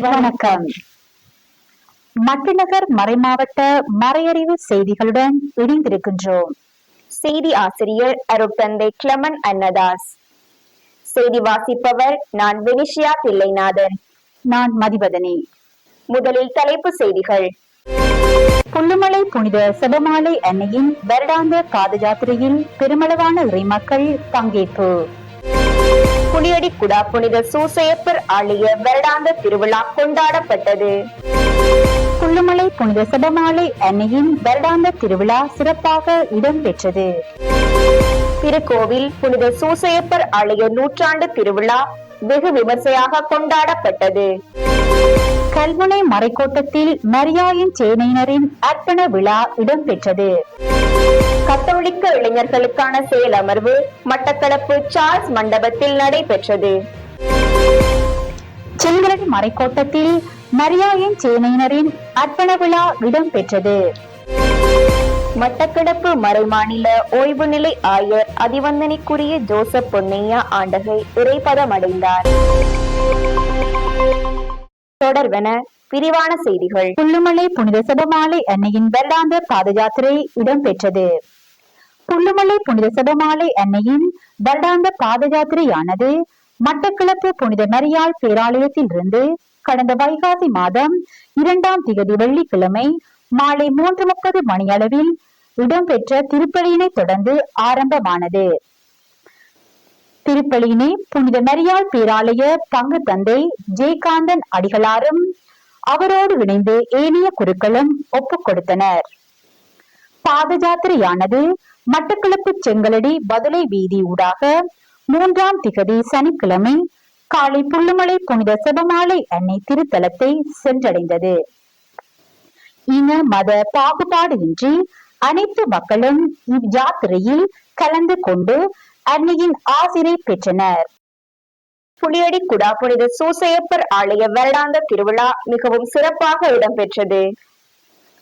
வணக்கம். மட்டுநகர் மறைமாவட்ட மறையறிவு செய்திகளுடன் இணைந்திருக்கின்றோம். செய்தி ஆசிரியர் அருட்தந்தை கிளமன் அன்னதாஸ். செய்தி வாசிப்பவர் நான் வினிஷியா தில்லைநாதன். நான் மதிவதனி. முதலில் தலைப்பு செய்திகள். புல்லுமலை புனித செபமாலை அன்னையின் வருடாந்த பாத யாத்திரையில் பெருமளவான இறைமக்கள் பங்கேற்பு. புலியடி குடா புனித சூசையப்பர் ஆலய வருடாந்த திருவிழா கொண்டாடப்பட்டது. குள்ளுமலை புனித சபமாலை அன்னையின் வருடாந்த திருவிழா சிறப்பாக இடம்பெற்றது திருக்கோவில் புனித சூசையப்பர் ஆலய நூற்றாண்டு திருவிழா வெகு விமர்சையாக கொண்டாடப்பட்டது. கல்முனை மறைக்கோட்டத்தில் மரியாயின் சேனையினரின் அர்ப்பண விழா இடம்பெற்றது. கத்தோலிக்க இளைஞர்களுக்கான செயல் அமர்வு மட்டக்களப்பு சார்ஸ் மண்டபத்தில் நடைபெற்றது. செங்கரடி மறைக்கோட்டத்தில் மரியாயின் சேனையினரின் அர்ப்பண விழா இடம்பெற்றது. மட்டக்களப்பு மறைமாநில ஓய்வு நிலை ஆயர் அதிவந்தனைக்குரிய ஜோசப் பொன்னையா ஆண்டகை இறைப்பதமடைந்தார் தொடர்வன விரிவான செய்திகள். புல்லுமலை புனித சபமாலை அன்னையின் வருடாந்த பாத யாத்திரை இடம்பெற்றது. புல்லுமலை புனித சபமாலை அன்னையின் வருடாந்த பாத யாத்திரையானது மட்டக்களப்பு புனித மரியாள் பேராலயத்தில் இருந்து கடந்த வைகாசி மாதம் இரண்டாம் திகதி வெள்ளிக்கிழமை மாலை மூன்று முப்பது மணியளவில் இடம்பெற்ற திருப்பலியினை தொடர்ந்து ஆரம்பமானது. திருப்பலியினை புனித மரியாள் பேராலய பங்கு தந்தை ஜெயகாந்தன் அடிகளாரும் அவரோடு இணைந்து ஏனைய குருக்களும் ஒப்புக் கொடுத்தனர். பாத ஜாத்திரையானது மட்டக்களப்பு செங்கலடி பதுளை வீதி ஊடாக மூன்றாம் திகதி சனிக்கிழமை காலை புல்லுமலை புனித செபமாலை அன்னை திருத்தலத்தை சென்றடைந்தது. இன மத பாகுபாடு இன்றி அனைத்து மக்களும் இவ்ஜாத்திரையில் கலந்து கொண்டு அன்னையின் ஆசிரை பெற்றனர். புளியடி குடா புனித சூசையப்பர் ஆலய வருடாந்த திருவிழா மிகவும் சிறப்பாக இடம்பெற்றது.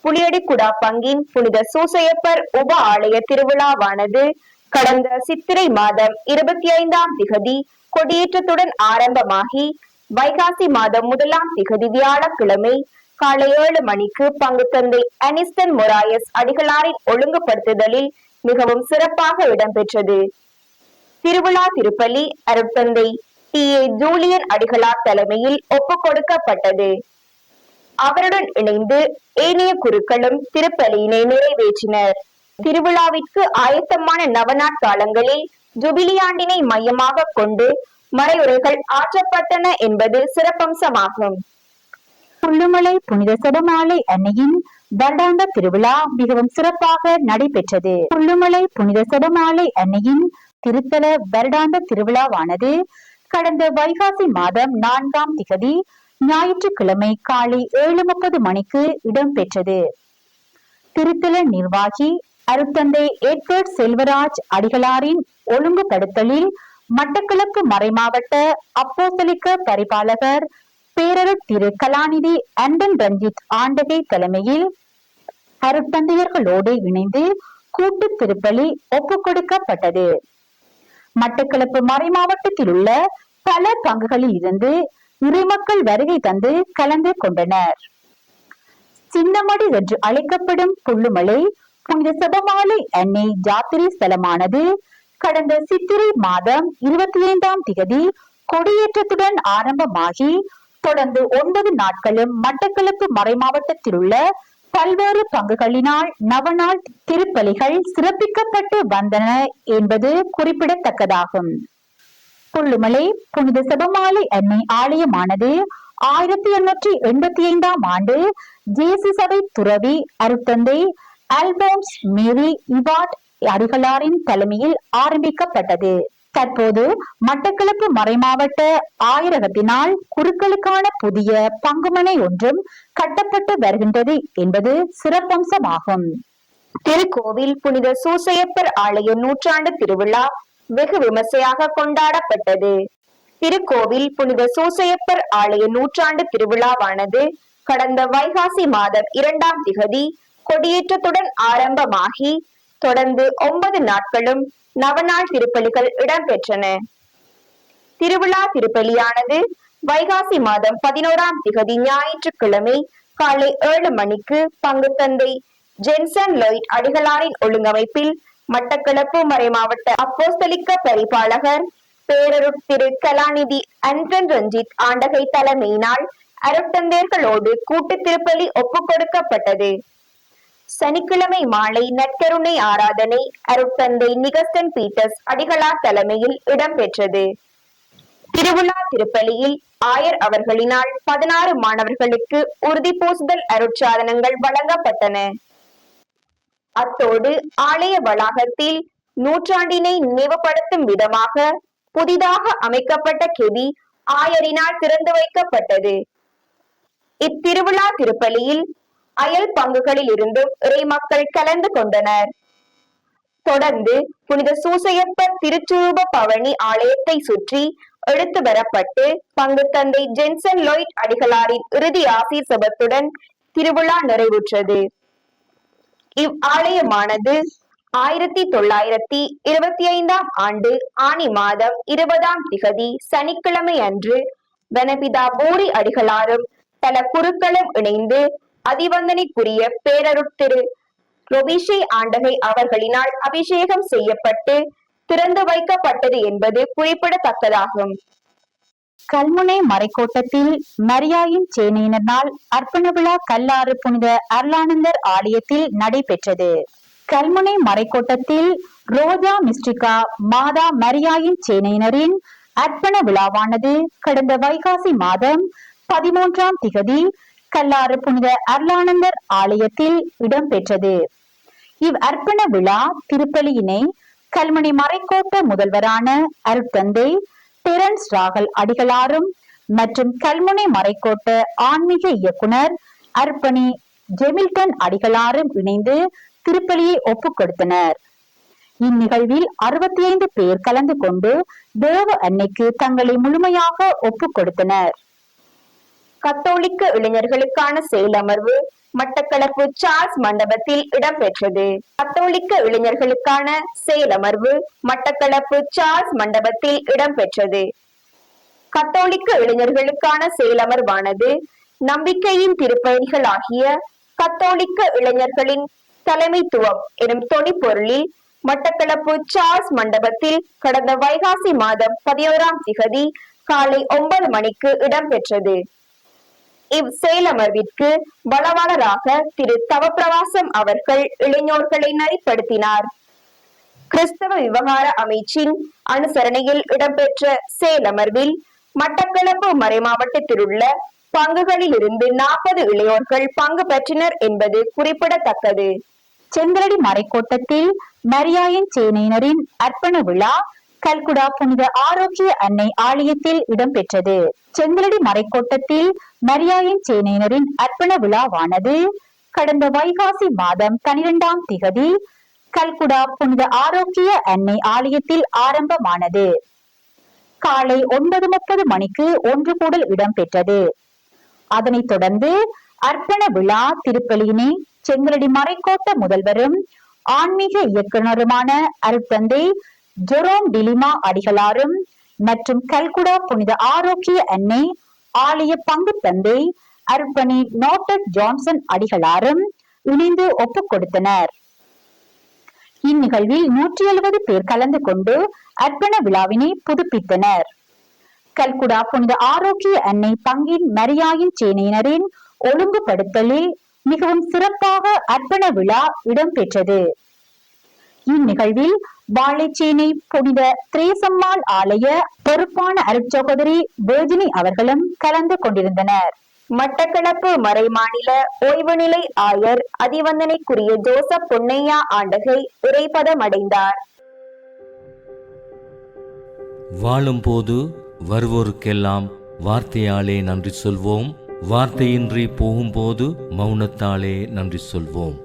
புளியடி குடா பங்கின் புனித சூசையப்பர் உப ஆலய திருவிழாவானது கடந்த சித்திரை மாதம் இருபத்தி ஐந்தாம் திகதி கொடியேற்றத்துடன் ஆரம்பமாகி வைகாசி மாதம் முதலாம் திகதி வியாழக்கிழமை காலை ஏழு மணிக்கு பங்கு தந்தை அனிஸ்டன் மொராயஸ் அடிகளாரின் ஒழுங்குபடுத்துதலில் மிகவும் சிறப்பாக இடம்பெற்றது. திருவிழா திருப்பலி அருட்தந்தை டி. ஏ. ஜூலியன் அடிகளார் தலைமையில் ஒப்புக் கொடுக்கப்பட்டது. அவருடன் இணைந்து ஏனைய குருக்களும் திருப்பலியினை நிறைவேற்றினர். திருவிழாவிற்கு ஆயத்தமான நவநாட்காலங்களில் ஜுபிலி மையமாக கொண்டு மறையுரைகள் ஆற்றப்பட்டன என்பது சிறப்பம்சமாகும். புல்லுமலை புனித செபமாலை அன்னையின் வருடாந்த திருவிழா மிகவும் சிறப்பாக நடைபெற்றது. புல்லுமலை புனித செபமாலை அன்னையின் திருத்தல வருடாந்த திருவிழாவானது கடந்த வைகாசி மாதம் நான்காம் திகதி ஞாயிற்றுக்கிழமை காலை ஏழு முப்பது மணிக்கு இடம்பெற்றது. திருத்தல நிர்வாகி அருத்தந்தை எட்வர்ட் செல்வராஜ் அடிகளாரின் ஒழுங்குபடுத்தலில் மட்டக்களப்பு மறைமாவட்ட அப்போசலிக்க பரிபாலகர் பேரரர் திரு கலாநிதி அண்டன் ரஞ்சித் ஆண்டகை தலைமையில் அருட்தந்தையர்களோடு இணைந்து கூட்டு திருப்பலி ஒப்புக் கொடுக்கப்பட்டது. மட்டக்களப்பு மறை மாவட்டத்தில் உள்ள பல பங்குகளில் இருந்து இறைமக்கள் வருகை தந்து கலந்து கொண்டனர். சின்னமடி என்று அழைக்கப்படும் புல்லுமலை புனித சபமாலை அன்னை ஜாத்திரை ஸ்தலமானது கடந்த சித்திரை மாதம் இருபத்தி ஐந்தாம் திகதி கொடியேற்றத்துடன் ஆரம்பமாகி தொடர்ந்து ஒன்பது நாட்களும் மட்டக்களப்பு மறை மாவட்டத்தில் உள்ள பல்வேறு பங்குகளினால் நவநாள் திருப்பலிகள் சிறப்பிக்கப்பட்டு வந்தன என்பது குறிப்பிடத்தக்கதாகும். புள்ளுமலை புனித செபமாலை அன்னை ஆலயமானது ஆயிரத்தி எண்ணூற்றி எண்பத்தி ஐந்தாம் ஆண்டு ஜேசு சபை துறவி அருத்தந்தை அல்போம்ஸ் மேரி இவாட் அடிகளாரின் தலைமையில் ஆரம்பிக்கப்பட்டது. தற்போது மட்டக்களப்பு மறைமாவட்ட ஆயிரகத்தினால் குருக்களுக்கான புதிய பங்குமனை ஒன்றும் கட்டப்பட்டு வருகின்றது என்பது சிறப்பம்சமாகும். திருக்கோவில் புனித சூசையப்பர் ஆலய நூற்றாண்டு திருவிழா வெகு விமர்சையாக கொண்டாடப்பட்டது. திருக்கோவில் புனித சூசையப்பர் ஆலய நூற்றாண்டு திருவிழாவானது கடந்த வைகாசி மாதம் இரண்டாம் திகதி கொடியேற்றத்துடன் ஆரம்பமாகி தொடர்ந்து ஒன்பது நாட்களும் நவநாள் திருப்பலிகள் இடம்பெற்றன. திருவிழா திருப்பலியானது வைகாசி மாதம் பதினோராம் திகதி ஞாயிற்றுக்கிழமை காலை ஏழு மணிக்கு பங்கு தந்தை ஜென்சன் லொய்ட் அடிகளாரின் ஒழுங்கமைப்பில் மட்டக்களப்பு மறைமாவட்ட அப்போஸ்தலிக்க பரிபாலகர் பேரருட் திரு கலாநிதி அன்ரன் ரஞ்சித் ஆண்டகை தலைமையினால் அருட்தந்தேர்களோடு கூட்டு திருப்பலி ஒப்புக் கொடுக்கப்பட்டது. சனிக்கிழமை மாலை நற்கருணை ஆராதனை அருட்தந்தை நிகஸ்டன் பீட்டர்ஸ் அடிகளார் தலைமையில் இடம்பெற்றது. திருவிழா திருப்பலியில் ஆயர் அவர்களினால் பதினாறு மாணவர்களுக்கு உறுதி பூசுதல் அருட்சாதனங்கள் வழங்கப்பட்டன. அத்தோடு ஆலய வளாகத்தில் நூற்றாண்டினை நினைவுபடுத்தும் விதமாக புதிதாக அமைக்கப்பட்ட கெவி ஆயரினால் திறந்து வைக்கப்பட்டது. இத்திருவிழா திருப்பலியில் அயல் பங்குகளில் இருந்தும் இறை மக்கள் கலந்து கொண்டனர். தொடர்ந்து புனித சூசையப்பர் திருச்சுரூப பவனி ஆலயத்தை சுற்றி எடுத்து வரப்பட்டு பங்கு தந்தை ஜென்சன் லோய்ட் அடிகளாரின் இறுதி ஆசீர் சபத்துடன் திருவிழா நிறைவுற்றது. இவ் ஆலயமானது ஆயிரத்தி தொள்ளாயிரத்தி இருபத்தி ஐந்தாம் ஆண்டு ஆனி மாதம் இருபதாம் திகதி சனிக்கிழமை அன்று வனபிதா பூரி அடிகளாரும் பல குருக்களும் இணைந்து அதிவந்தனைக்குரிய பேரருட்திரு ரொபிஷை ஆண்டகை அவர்களினால் அபிஷேகம் செய்யப்பட்டு திறந்து வைக்கப்பட்டது என்பது குறிப்பிடத்தக்கதாகும். கல்முனை மறைக்கோட்டத்தில் மரியாயின் சேனையினரால் அர்ப்பண விழா கல்லாறு புனித அருளானந்தர் ஆலயத்தில் நடைபெற்றது. கல்முனை மறைக்கோட்டத்தில் ரோஜா மிஸ்டிகா மாதா மரியாயின் சேனையினரின் அர்ப்பண விழாவானது கடந்த வைகாசி மாதம் பதிமூன்றாம் திகதி கல்லாறு புனித அருளானந்தர் ஆலயத்தில் இடம்பெற்றது. இவ் அர்ப்பண விழா திருப்பலியினை கல்முனை மறைக்கோட்ட முதல்வரான அருட்தந்தை டெரன்ஸ் ராகல் அடிகளாரும் மற்றும் கல்முனை மறைக்கோட்ட ஆன்மீக இயக்குனர் அர்ப்பணி ஜெமில்டன் அடிகளாரும் இணைந்து திருப்பலியை ஒப்புக் கொடுத்தனர் இந்நிகழ்வில் அறுபத்தி ஐந்து பேர் கலந்து கொண்டு தேவ அன்னைக்கு தங்களை முழுமையாக ஒப்புக் கொடுத்தனர் கத்தோலிக்க இளைஞர்களுக்கான செயலமர்வு மட்டக்களப்பு சார்ஸ் மண்டபத்தில் இடம்பெற்றது. கத்தோலிக்க இளைஞர்களுக்கான செயலமர்வு மட்டக்களப்பு சார்ஸ் மண்டபத்தில் இடம்பெற்றது. கத்தோலிக்க இளைஞர்களுக்கான செயலமர்வானது நம்பிக்கையின் திருப்பயணிகளாகிய கத்தோலிக்க இளைஞர்களின் தலைமைத்துவம் எனும் தொனிப்பொருளில் மட்டக்களப்பு சார்ஸ் மண்டபத்தில் கடந்த வைகாசி மாதம் பதினோராம் திகதி காலை ஒன்பது மணிக்கு இடம்பெற்றது. இவ் செயலமர்விற்கு வளவாளராக திரு தவப்பிரவாசம் அவர்கள் இளைஞர்களை நெறிப்படுத்தினார் கிறிஸ்தவ விவகார அமைச்சின் அனுசரணையில் இடம்பெற்ற செயலமர்வில் மட்டக்களப்பு மறைமாவட்டத்திலுள்ள பங்குகளில் இருந்து நாற்பது இளையோர்கள் பங்கு பெற்றனர் என்பது குறிப்பிடத்தக்கது. செங்கலடி மறைக்கோட்டத்தில் மரியாயின் சேனையினரின் அர்ப்பண விழா கல்குடா புனித ஆரோக்கிய அன்னை ஆலயத்தில் இடம்பெற்றது. செங்கலடி மறைக்கோட்டத்தில் மரியாயின் சேனையினரின் அர்ப்பண விழாவானது கடந்த வைகாசி மாதம் பனிரெண்டாம் திகதி கல்குடா புனித ஆரோக்கிய அன்னை ஆலயத்தில் ஆரம்பமானது. காலை ஒன்பது முப்பது மணிக்கு ஒன்று கூடல் இடம்பெற்றது. அதனைத் தொடர்ந்து அர்ப்பண விழா திருப்பலியினை செங்கலடி மறைக்கோட்ட முதல்வரும் ஆன்மீக இயக்குனருமான அருட்தந்தை ஜெரோம் டிலிமா அடிகளாரும் மற்றும் கல்குடா புனித ஆரோக்கிய அன்னை ஆலய பங்கு தந்தை அர்ப்பணி நோட்டட் ஜான்சன் அடிகளாரும் இணைந்து ஒப்புக் கொடுத்தனர். இந்நிகழ்வில் நூற்றி எழுபது பேர் கலந்து கொண்டு அர்ப்பண விழாவினை புதுப்பித்தனர். கல்குடா புனித ஆரோக்கிய அன்னை பங்கின் மரியாயின் சேனையினரின் ஒழுங்குபடுத்தலில் மிகவும் சிறப்பாக அர்ப்பண விழா இடம்பெற்றது. இந்நிகழ்வில் வாழைச்சேனை புனித திரேசம்மாள் ஆலய பொறுப்பான அருட்சகோதரி வேஜினி அவர்களும் கலந்து கொண்டிருந்தனர். மட்டக்களப்பு மறைமாநில ஓய்வு நிலை ஆயர் அதிவந்தனைக்குரிய ஜோசப் பொன்னையா ஆண்டகை இறைபதமடைந்தார். வாழும்போது வருவோருக்கெல்லாம் வார்த்தையாலே நன்றி சொல்வோம். வார்த்தையின்றி போகும்போது மௌனத்தாலே நன்றி சொல்வோம்.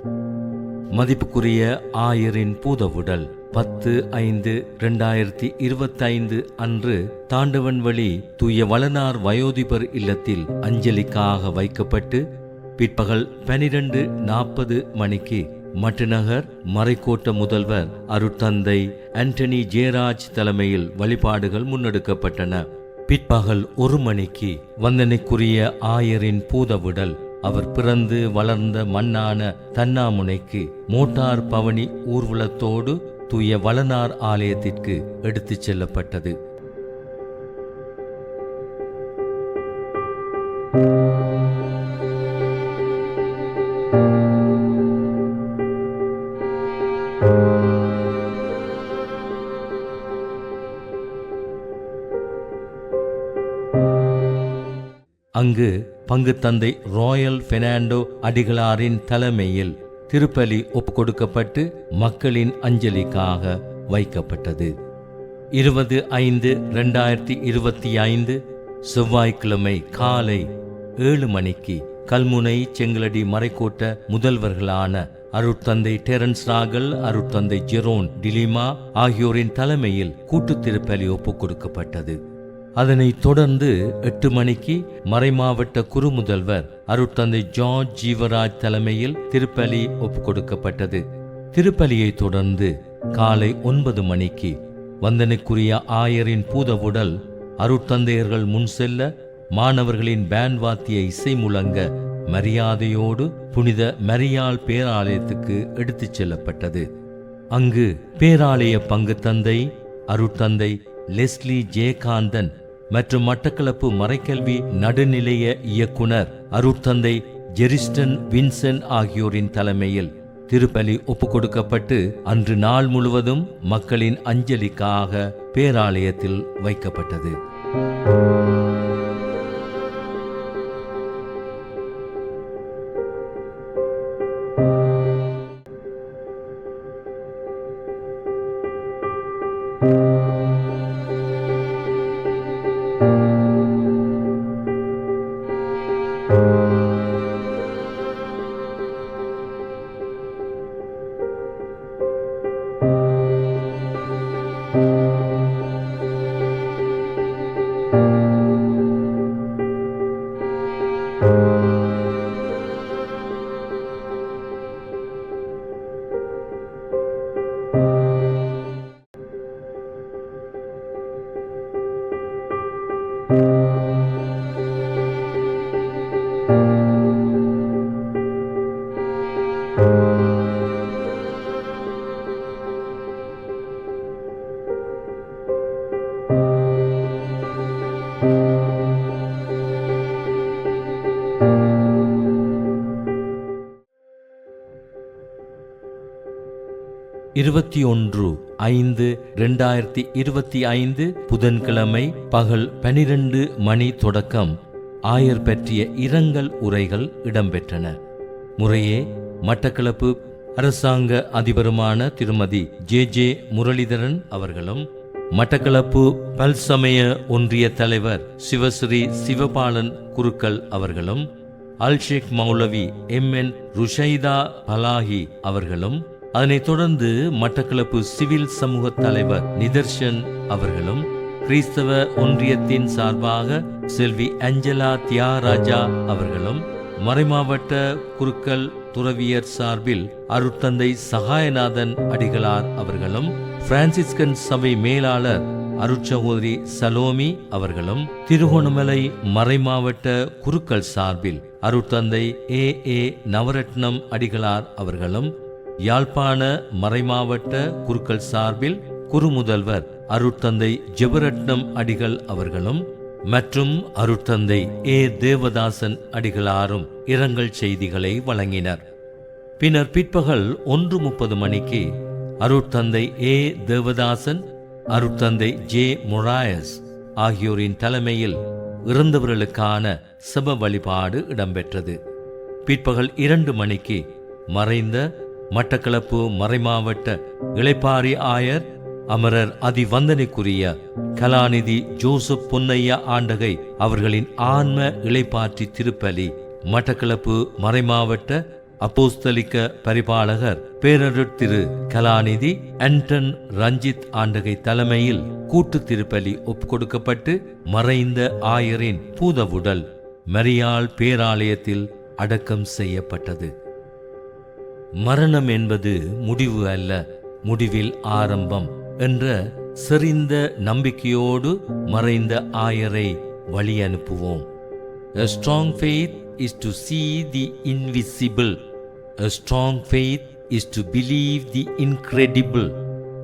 மதிப்புக்குரிய ஆயரின் பூதவுடல். பத்து ஐந்து ரெண்டாயிரத்தி இருபத்தைந்து அன்று தாண்டவன் வழி தூய வளனார் வயோதிபர் இல்லத்தில் அஞ்சலிக்காக வைக்கப்பட்டு பிற்பகல் பனிரெண்டு நாற்பது மணிக்கு மட்டுநகர் மறைக்கோட்ட முதல்வர் அருட்தந்தை ஆண்டனி ஜெயராஜ் தலைமையில் வழிபாடுகள் முன்னெடுக்கப்பட்டன. பிற்பகல் ஒரு மணிக்கு வந்தனைக்குரிய ஆயரின் பூதவிடல். அவர் பிறந்து வளர்ந்த மண்ணான தன்னாமுனைக்கு மோட்டார் பவனி ஊர்வலத்தோடு தூய வளனார் ஆலயத்திற்கு எடுத்துச் செல்லப்பட்டது. அங்கு பங்கு தந்தை ராயல் பெர்னாண்டோ அடிகளாரின் தலைமையில் திருப்பலி ஒப்புக்கொடுக்கப்பட்டு மக்களின் அஞ்சலிக்காக வைக்கப்பட்டது. இருபது ஐந்து ரெண்டாயிரத்தி இருபத்தி ஐந்து செவ்வாய்க்கிழமை காலை ஏழு மணிக்கு கல்முனை செங்கலடி மறைக்கோட்ட முதல்வர்களான அருட்தந்தை டெரன்ஸ் ராகல் அருட்தந்தை ஜெரோன் டிலிமா ஆகியோரின் தலைமையில் கூட்டுத் திருப்பலி ஒப்புக் கொடுக்கப்பட்டது அதனைத் தொடர்ந்து எட்டு மணிக்கு மறைமாவட்ட குறுமுதல்வர் அருட்தந்தை ஜார்ஜ் ஜீவராஜ் தலைமையில் திருப்பலி ஒப்பு கொடுக்கப்பட்டது திருப்பலியை தொடர்ந்து காலை ஒன்பது மணிக்கு வந்தனுக்குரிய ஆயரின் பூதவுடல் அருட்தந்தையர்கள் முன் செல்ல மாணவர்களின் பேண்ட் வாத்திய இசை முழங்க மரியாதையோடு புனித மரியாள் பேராலயத்துக்கு எடுத்துச் செல்லப்பட்டது. அங்கு பேராலய பங்கு தந்தை அருட்தந்தை லெஸ்லி ஜெயகாந்தன் மற்றும் மட்டக்களப்பு மறைக்கல்வி நடுநிலைய இயக்குனர் அருட்தந்தை ஜெரிஸ்டன் வின்சென் ஆகியோரின் தலைமையில் திருப்பலி ஒப்புக்கொடுக்கப்பட்டு அன்று நாள் முழுவதும் மக்களின் அஞ்சலிக்காக பேராலயத்தில் வைக்கப்பட்டது. இருபத்தி ஒன்று ஐந்து ரெண்டாயிரத்தி இருபத்தி ஐந்து புதன்கிழமை பகல் பனிரெண்டு மணி தொடக்கம். ஆயர் பற்றிய இரங்கல் உரைகள் இடம்பெற்றன. முறையே மட்டக்களப்பு அரசாங்க அதிபருமான திருமதி ஜே ஜே முரளிதரன் அவர்களும் மட்டக்களப்பு பல்சமய ஒன்றிய தலைவர் சிவஸ்ரீ சிவபாலன் குருக்கள் அவர்களும் அல்ஷேக் மௌலவி எம் என் ருஷைதா பலாஹி அவர்களும் அதனைத் தொடர்ந்து மட்டக்களப்பு சிவில் சமூக தலைவர் நிதர்ஷன் அவர்களும் கிறிஸ்தவ ஒன்றியத்தின் சார்பாக செல்வி அஞ்சலா தியாராஜா அவர்களும் மறைமாவட்ட குருக்கள் துறவியர் சார்பில் அருட்தந்தை சகாயநாதன் அடிகளார் அவர்களும் பிரான்சிஸ்கன் சபை மேலாளர் அருட்சகோதரி சலோமி அவர்களும் திருகோணமலை மறைமாவட்ட குருக்கள் சார்பில் அருட்தந்தை ஏ ஏ நவரத்னம் அடிகளார் அவர்களும் யாழ்ப்பாண மறைமாவட்ட குருக்கள் சார்பில் குருமுதல்வர் அருட்தந்தை ஜெபரட்னம் அடிகள் அவர்களும் மற்றும் அருட்தந்தை ஏ தேவதாசன் அடிகளாரும் இரங்கல் செய்திகளை வழங்கினர். பின்னர் பிற்பகல் ஒன்று முப்பது மணிக்கு அருட்தந்தை ஏ தேவதாசன் அருட்தந்தை ஜே மொராயஸ் ஆகியோரின் தலைமையில் இறந்தவர்களுக்கான செப வழிபாடு இடம்பெற்றது. பிற்பகல் இரண்டு மணிக்கு மறைந்த மட்டக்களப்பு மறைமாவட்ட இளைப்பாரி ஆயர் அமரர் அதிவந்தனைக்குரிய கலாநிதி ஜோசப் பொன்னையா ஆண்டகை அவர்களின் ஆன்ம இளைப்பாற்றி திருப்பலி மட்டக்களப்பு மறைமாவட்ட அப்போஸ்தலிக்க பரிபாலகர் பேரருட் திரு கலாநிதி அன்டன் ரஞ்சித் ஆண்டகை தலைமையில் கூட்டு திருப்பலி ஒப்புக்கொடுக்கப்பட்டு மறைந்த ஆயரின் பூதவுடல் மரியாள் பேராலயத்தில் அடக்கம் செய்யப்பட்டது. மரணம் என்பது முடிவு அல்ல முடிவில் ஆரம்பம் என்ற செறிந்த நம்பிக்கையோடு மறைந்த ஆயரை வழி அனுப்புவோம் A strong faith is to see the invisible. A strong faith is to believe the incredible.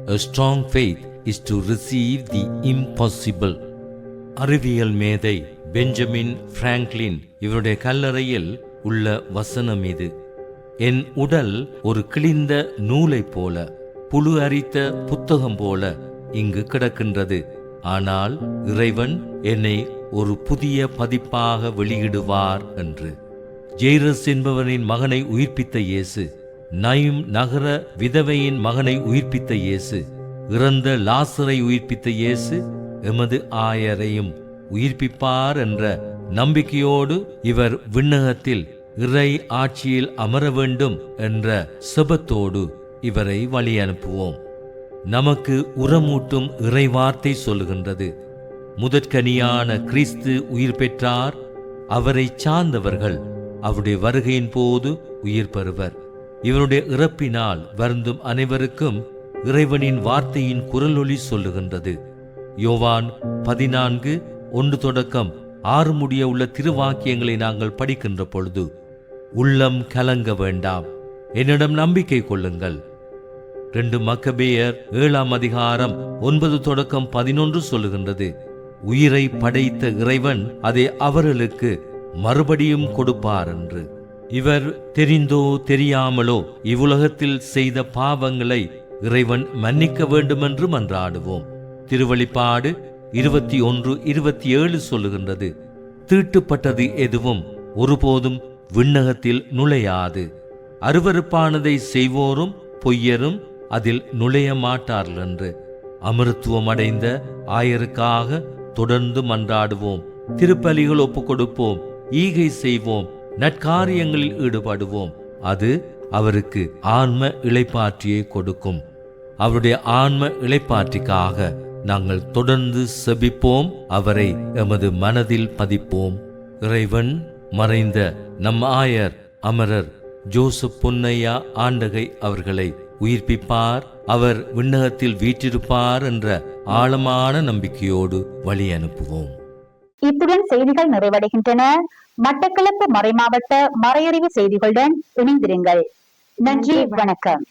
A strong faith is to receive the impossible. அறிவியல் மேதை பெஞ்சமின் பிராங்க்லின் இவருடைய கல்லறையில் உள்ள வசனம் இது என் உடல் ஒரு கிழிந்த நூலைப் போல புழு அரித்த புத்தகம் போல இங்கு கிடக்கின்றது. ஆனால் இறைவன் என்னை ஒரு புதிய பதிப்பாக வெளியிடுவார் என்று. ஜெய்ரஸ் என்பவனின் மகனை உயிர்ப்பித்த இயேசு நயும் நகர விதவையின் மகனை உயிர்ப்பித்த இயேசு இறந்த லாசரை உயிர்ப்பித்த இயேசு எமது ஆயரையும் உயிர்ப்பிப்பார் என்ற நம்பிக்கையோடு இவர் விண்ணகத்தில் இறை ஆட்சியில் அமர வேண்டும் என்ற செபத்தோடு இவரை வழி அனுப்புவோம். நமக்கு உரமூட்டும் இறை வார்த்தை சொல்லுகின்றது. முதற்கனியான கிறிஸ்து உயிர் பெற்றார் அவரை சார்ந்தவர்கள் அவருடைய வருகையின் போது உயிர் பெறுவர். இவருடைய இறப்பினால் வருந்தும் அனைவருக்கும் இறைவனின் வார்த்தையின் குரலொலி சொல்லுகின்றது. யோவான் பதினான்கு ஒன்று தொடக்கம் ஆறு முடிய உள்ள திருவாக்கியங்களை நாங்கள் படிக்கின்ற பொழுது உள்ளம் கலங்க வேண்டாம். என்னிடம் நம்பிக்கை கொள்ளுங்கள். ரெண்டு மக்கபேயர் ஏழாம் அதிகாரம் ஒன்பது தொடக்கம் பதினொன்று சொல்லுகின்றது. உயிரை படைத்த இறைவன் அதை அவர்களுக்கு மறுபடியும் கொடுப்பார் என்று இவர் தெரிந்தோ தெரியாமலோ இவ்வுலகத்தில் செய்த பாவங்களை இறைவன் மன்னிக்க வேண்டுமென்று மன்றாடுவோம். திருவழிப்பாடு இருபத்தி ஒன்று இருபத்தி ஏழு சொல்லுகின்றது. தீட்டுப்பட்டது எதுவும் ஒருபோதும் விண்ணகத்தில் நுழையாது. அருவருப்பானதை செய்வோரும் பொய்யரும் அதில் நுழைய மாட்டார்கள் என்று அமருத்துவம் அடைந்த ஆயருக்காக தொடர்ந்து மன்றாடுவோம். திருப்பலிகள் ஒப்புக் கொடுப்போம் ஈகை செய்வோம். நற்காரியங்களில் ஈடுபடுவோம். அது அவருக்கு ஆன்ம இளைப்பாற்றியை கொடுக்கும். அவருடைய ஆன்ம இளைப்பாற்றிக்காக நாங்கள் தொடர்ந்து செபிப்போம். அவரை எமது மனதில் பதிப்போம். இறைவன் மறைந்த நம் ஆயர் அமரர் ஜோசப் பொன்னையா ஆண்டகை அவர்களை உயிர்ப்பிப்பார். அவர் விண்ணகத்தில் வீற்றிருப்பார் என்ற ஆழமான நம்பிக்கையோடு வழி அனுப்புவோம். இத்துடன் செய்திகள் நிறைவடைகின்றன. மட்டக்களப்பு மறைமாவட்ட மறையறிவு செய்திகளுடன் இணைந்திருங்கள். நன்றி வணக்கம்.